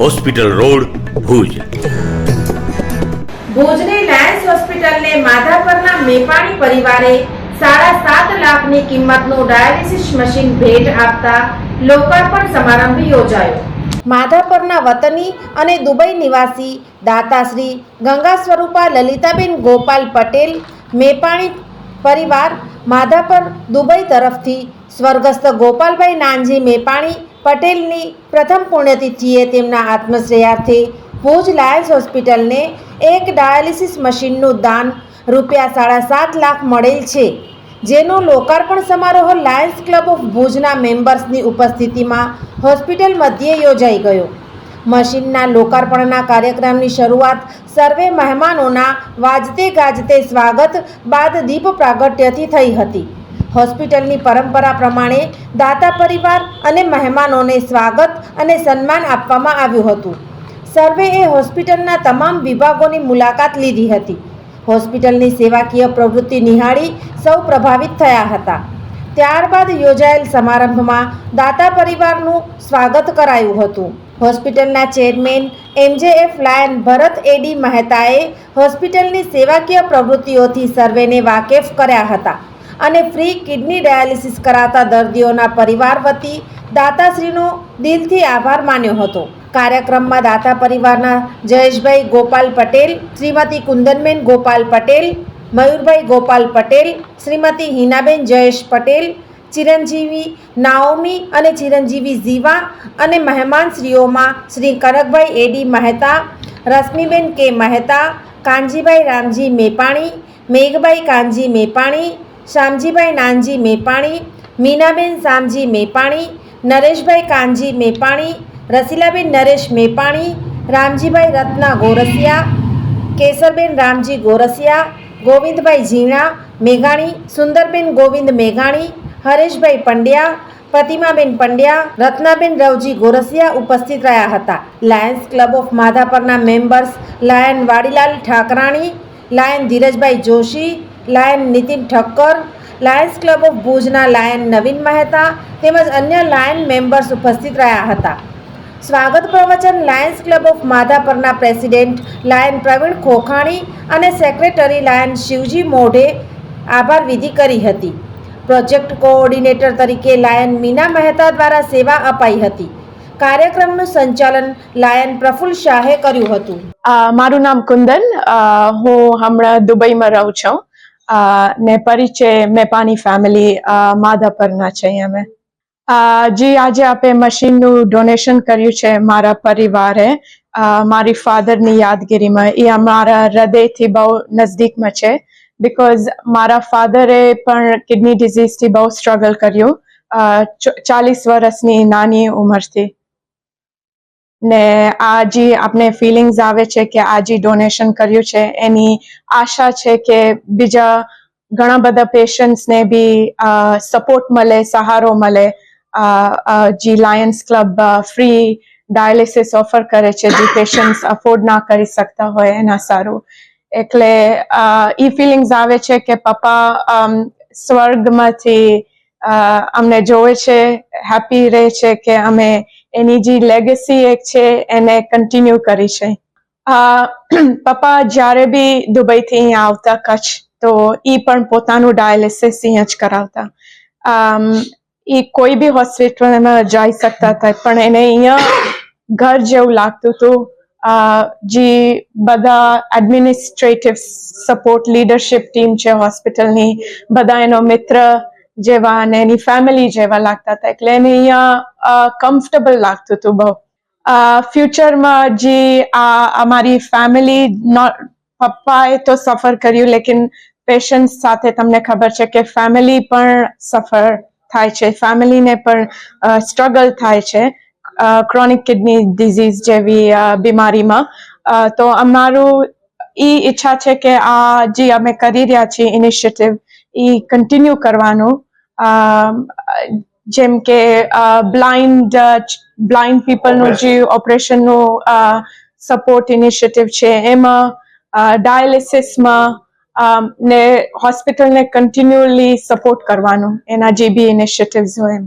Hospital road Bhuj. ભુજની Lions હોસ્પિટલને માધાપરના મેપાણી પરિવારે સાડા સાત લાખની કિંમતનું ડાયાલિસિસ મશીન ભેટ આપતા લોકાર્પણ સમારંભ યોજાયો. માધાપરના વતની અને દુબઈ નિવાસી દાતાશ્રી ગંગા સ્વરૂપા લલિતાબેન ગોપાલ પટેલ મેપાણી પરિવાર માધાપર દુબઈ તરફથી સ્વર્ગસ્થ ગોપાલભાઈ નાનજી મેપાણી પટેલની પ્રથમ પુણ્યતિથિએ તેમના આત્મશ્રેયાર્થે ભુજ લાયન્સ હોસ્પિટલને એક ડાયાલિસિસ મશીનનું દાન રૂપિયા સાડા સાત લાખ મળેલ છે, જેનો લોકાર્પણ સમારોહ લાયન્સ ક્લબ ઓફ ભુજના મેમ્બર્સની ઉપસ્થિતિમાં હોસ્પિટલ મધ્યે યોજાઈ ગયો. મશીનના લોકાર્પણના કાર્યક્રમની શરૂઆત સર્વે મહેમાનોના વાજતે ગાજતે સ્વાગત બાદ દીપ પ્રાગટ્યથી થઈ હતી. હોસ્પિટલની પરંપરા પ્રમાણે દાતા પરિવાર અને મહેમાનોને સ્વાગત અને સન્માન આપવામાં આવ્યું હતું. સર્વેએ હોસ્પિટલના તમામ વિભાગોની મુલાકાત લીધી હતી. હોસ્પિટલની સેવાકીય પ્રવૃત્તિ નિહાળી સૌ પ્રભાવિત થયા હતા. ત્યારબાદ યોજાયેલ સમારંભમાં દાતા પરિવારનું સ્વાગત કરાયું હતું. હોસ્પિટલના ચેરમેન એમજેએફ લાયન ભરત એડી મહેતાએ હોસ્પિટલની સેવાકીય પ્રવૃત્તિઓથી સર્વેને વાકેફ કર્યા હતા અને ફ્રી કિડની ડાયાલિસિસ કરાતા દર્દીઓના પરિવાર વતી દાતાશ્રીનો દિલથી આભાર માન્યો હતો. કાર્યક્રમમાં દાતા પરિવારના જયેશભાઈ ગોપાલ પટેલ, શ્રીમતી કુંદનબેન ગોપાલ પટેલ, મયુરભાઈ ગોપાલ પટેલ, શ્રીમતી હિનાબેન જયેશ પટેલ ચિરંજીવી નાઓમી અને ચિરંજીવી ઝીવા અને મહેમાનશ્રીઓમાં શ્રી કરકભાઈ એડી મહેતા, રશ્મિબેન કે મહેતા, કાનજીભાઈ રામજી મેપાણી, મેઘભાઈ કાનજી મેપાણી શામજીભાઈ નાનજી મેપાણી, મીનાબેન શામજી મેપાણી, નરેશભાઈ કાનજી મેપાણી, રસીલાબેન નરેશ મેપાણી, રામજીભાઈ રત્ના ગોરસિયા, કેસરબેન રામજી ગોરસિયા, ગોવિંદભાઈ ઝીણા મેઘાણી, સુંદરબેન ગોવિંદ મેઘાણી હરેશભાઈ પંડ્યા, પ્રતિમાબેન પંડ્યા, રત્નાબેન રવજી ગોરસિયા ઉપસ્થિત રહ્યા હતા. Lions club of માધાપરના members lion Vadilal Thakrani, lion Dhirajbhai Joshi, lion Nitin Thakkar, lions club of ભુજના લાયન નવીન મહેતા તેમજ અન્ય લાયન મેમ્બર્સ ઉપસ્થિત રહ્યા હતા. સ્વાગત પ્રવચન લાયન્સ ક્લબ ઓફ માધાપરના પ્રેસિડેન્ટ લાયન પ્રવીણ ખોખાણી અને સેક્રેટરી લાયન શિવજી મોઢે આભાર વિધિ કરી હતી. પ્રોજેક્ટ કોઓર્ડિનેટર તરીકે લાયન મીના મહેતા દ્વારા સેવા અપાઈ હતી. કાર્યક્રમનું સંચાલન લાયન પ્રફુલ્લ શાહે કર્યું હતું. મારું નામ કુંદન. હું હમણાં દુબઈમાં રહું છું. ને પરિચય મેપાની ફેમિલી માધાપરના છે અમે જી, આજે આપે મશીનનું ડોનેશન કર્યું છે મારા પરિવારે. મારી ફાધરની યાદગીરીમાં. એ અમારા હૃદયથી બહુ નજદીકમાં છે. બિકોઝ મારા ફાધરે પણ કિડની ડિઝીઝથી બહુ સ્ટ્રગલ કર્યું. ચાલીસ વર્ષની નાની ઉંમરથી. ને આ જે આપણે ફિલિંગ્સ આવે છે કે આ જે ડોનેશન કર્યું છે. એની આશા છે કે બીજા ઘણા બધા પેશન્ટ્સને બી સપોર્ટ મળે, સહારો મળે. જે lions club free dialysis offer કરે છે, જે પેશન્ટ્સ અફોર્ડ ના કરી શકતા હોય એના સારું. એટલે એ ફિલિંગ્સ આવે છે કે પપ્પા સ્વર્ગમાંથી અમને જોવે છે હેપી રહે છે કે અમે એની જે લેગસી એક છે, એને કન્ટિન્યુ કરી છે. પપ્પા જ્યારે બી દુબઈથી અહીંયા આવતા કચ્છ, તો એ પણ પોતાનું ડાયાલિસિસ અહીંયા જ કરાવતા. એ કોઈ બી હોસ્પિટલમાં જઈ શકતા હતા, પણ એને અહીંયા ઘર જેવું લાગતું હતું. જે બધા એડમિનિસ્ટ્રેટિવ સપોર્ટ લીડરશિપ ટીમ છે હોસ્પિટલની બધા એનો મિત્ર જેવા અને એની ફેમિલી જેવા લાગતા હતા. એટલે એને અહીંયા કમ્ફર્ટેબલ લાગતું હતું બહુ. ફ્યુચરમાં જે આ, અમારી ફેમિલી પપ્પાએ તો સફર કર્યું, લેકિન પેશન્ટ્સ સાથે તમને ખબર છે કે ફેમિલી પણ સફર થાય છે. ફેમિલીને પણ સ્ટ્રગલ થાય છે. ક્રોનિક કિડની ડિઝીઝ જેવી બીમારીમાં. તો અમારું એ ઈચ્છા છે કે આ જે અમે કરી રહ્યા છીએ ઇનિશિયેટિવ ઈ કન્ટિન્યુ કરવાનું. જેમ કે બ્લાઇન્ડ બ્લાઇન્ડ પીપલનું જે ઓપરેશનનું સપોર્ટ ઇનિશિયેટિવ છે એમાં ડાયાલિસિસમાં ને હોસ્પિટલને કન્ટિન્યુઅલી સપોર્ટ કરવાનું એના જે બી ઇનિશિયેટિવ્સ હોય એમ.